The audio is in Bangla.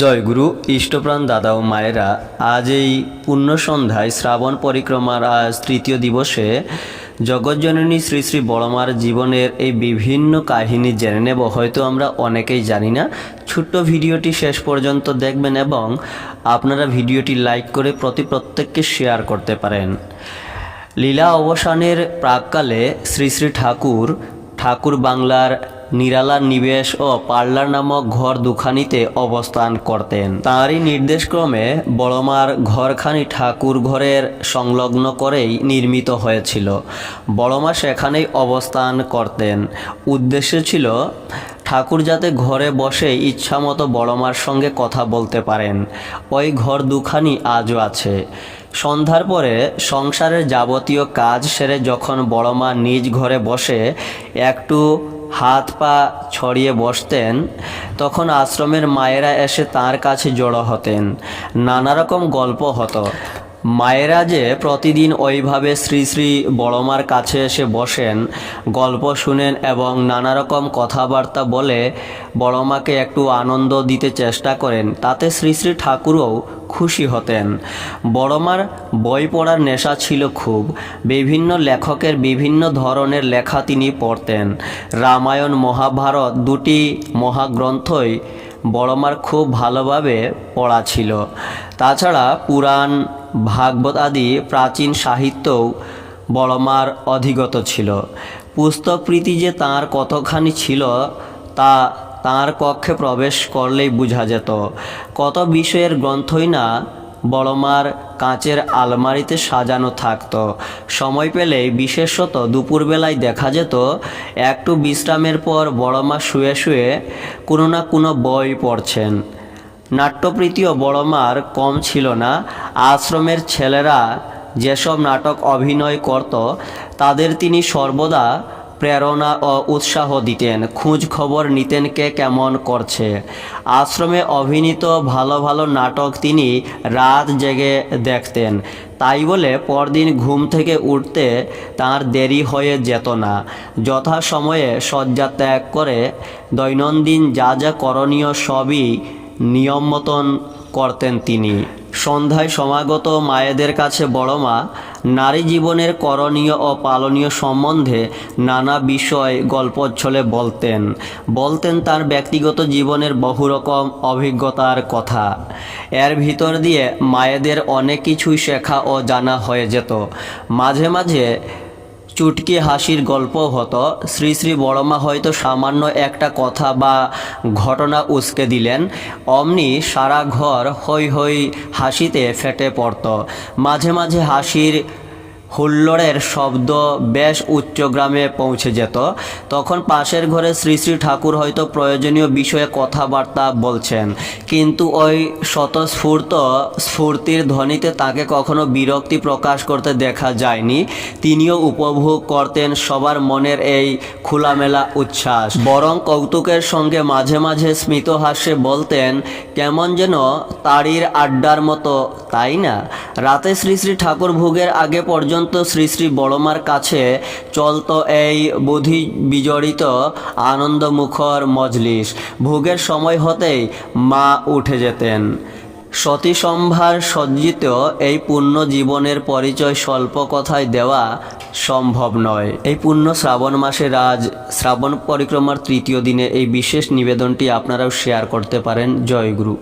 জয়গুরু ইষ্টপ্রাণ দাদা ও মায়েরা, আজ এই পুণ্য সন্ধ্যায় শ্রাবণ পরিক্রমার আজ তৃতীয় দিবসে জগজ্জননী শ্রী শ্রী বড়মার জীবনের এই বিভিন্ন কাহিনী জেনে নেব। হয়তো আমরা অনেকেই জানি না। ছোট্ট ভিডিওটি শেষ পর্যন্ত দেখবেন এবং আপনারা ভিডিওটি লাইক করে প্রতি প্রত্যেককে শেয়ার করতে পারেন। লীলা অবসানের প্রাককালে শ্রী শ্রী ঠাকুর ঠাকুর বাংলার নিরালা নিবেশ ও পার্লার নামক ঘর দুখানিতে অবস্থান করতেন। তাঁরই নির্দেশক্রমে বড়মার ঘরখানি ঠাকুর ঘরের সংলগ্ন করেই নির্মিত হয়েছিল। বড়মা সেখানেই অবস্থান করতেন। উদ্দেশ্য ছিল ঠাকুর যাতে ঘরে বসে ইচ্ছামতো বড়মার সঙ্গে কথা বলতে পারেন। ওই ঘর দুখানি আজও আছে। সন্ধ্যার পরে সংসারের যাবতীয় কাজ সেরে যখন বড়মা নিজ ঘরে বসে একটু হাত পা ছড়িয়ে বসতেন, তখন আশ্রমের মায়েরা এসে তার কাছে জড়ো হতেন। নানা রকম গল্প হতো। মায়েরা যে প্রতিদিন ওইভাবে শ্রী শ্রী বড়মার কাছে এসে বসেন, গল্প শুনেন এবং নানা রকম কথাবার্তা বলে বড়মাকে একটু আনন্দ দিতে চেষ্টা করেন, তাতে শ্রী শ্রী ঠাকুরও খুশি হতেন। বড়মার বই পড়ার নেশা ছিল খুব। বিভিন্ন লেখকের বিভিন্ন ধরনের লেখা তিনি পড়তেন। রামায়ণ, মহাভারত দুটি মহাগ্রন্থই বড়মার খুব ভালোভাবে পড়া ছিল। তাছাড়া পুরাণ ভাগবত আদি প্রাচীন সাহিত্যও বড়মার অধিগত ছিল। পুস্তক প্রীতি যে তার কতখানি ছিল, তা তার কক্ষে প্রবেশ করলেই বোঝা যেত। কত বিষয়ের গ্রন্থই না বড়মার কাঁচের আলমারিতে সাজানো থাকত। সময় পেলেই বিশেষত দুপুরবেলায় দেখা যেত, একটু বিশ্রামের পর বড়মা শুয়ে শুয়ে কোনো না কোনো বই পড়ছেন। নাট্যপ্রীতিও বড়মার কম ছিল না আশ্রমের ছেলেরা যেসব নাটক অভিনয় করত, তাদের তিনি সর্বদা প্রেরণা ও উৎসাহ দিতেন। খোঁজ খবর নিতেন কে কেমন করছে। আশ্রমে অভিনীত ভালো ভালো নাটক তিনি রাত জেগে দেখতেন। তাই বলে পরদিন ঘুম থেকে উঠতে তার দেরি হয়ে যেত না। যথা সময়ে শয্যা ত্যাগ করে দৈনন্দিন যা যা করণীয় সবই নিয়ম মতন করতেন তিনি। সন্ধ্যায় সমাগত মায়েদের কাছে বড় মা, নারী জীবনের করণীয় ও পালনীয় সম্বন্ধে নানা বিষয় গল্প ছলে বলতেন। বলতেন তার ব্যক্তিগত জীবনের বহু রকম অভিজ্ঞতার কথা। এর ভিতর দিয়ে মায়েদের অনেক কিছুই শেখা ও জানা হয়ে যেত। মাঝে মাঝে চুটকি হাসির গল্প হতো। শ্রী শ্রী বড়মা হয়তো সামান্য একটা কথা বা ঘটনা উসকে দিলেন। অমনি সারা ঘর হৈ হৈ হাসিতে ফেটে পড়ত। মাঝে মাঝে হাসির হুল্লোড়ের শব্দ বেশ উচ্চগ্রামে পৌঁছে যেত। তখন পাশের ঘরে শ্রী শ্রী ঠাকুর হয়তো প্রয়োজনীয় বিষয়ে কথাবার্তা বলছেন। কিন্তু ওই স্বতঃস্ফূর্ত স্ফূর্তির ধ্বনিতে তাকে কখনো বিরক্তি প্রকাশ করতে দেখা যায়নি। তিনিও উপভোগ করতেন সবার মনের এই খোলামেলা উচ্ছ্বাস। বরং কৌতুকের সঙ্গে মাঝে মাঝে স্মিত হাস্যে বলতেন, কেমন যেন তাড়ির আড্ডার মতো, তাই না? রাতে শ্রী শ্রী ঠাকুর ভোগের আগে পর্যন্ত শ্রী শ্রী বড়মার কাছে চলত এই বুধি বিজড়িত আনন্দমুখর মজলিস। ভোগের সময় হতেই মা উঠে যেতেন। সতী সম্ভার সজ্জিত এই পূর্ণ জীবনের পরিচয় স্বল্প কথায় দেওয়া সম্ভব নয়। এই পূর্ণ শ্রাবণ মাসের আজ শ্রাবণ পরিক্রমার তৃতীয় দিনে এই বিশেষ নিবেদনটি আপনারাও শেয়ার করতে পারেন। জয়গুরু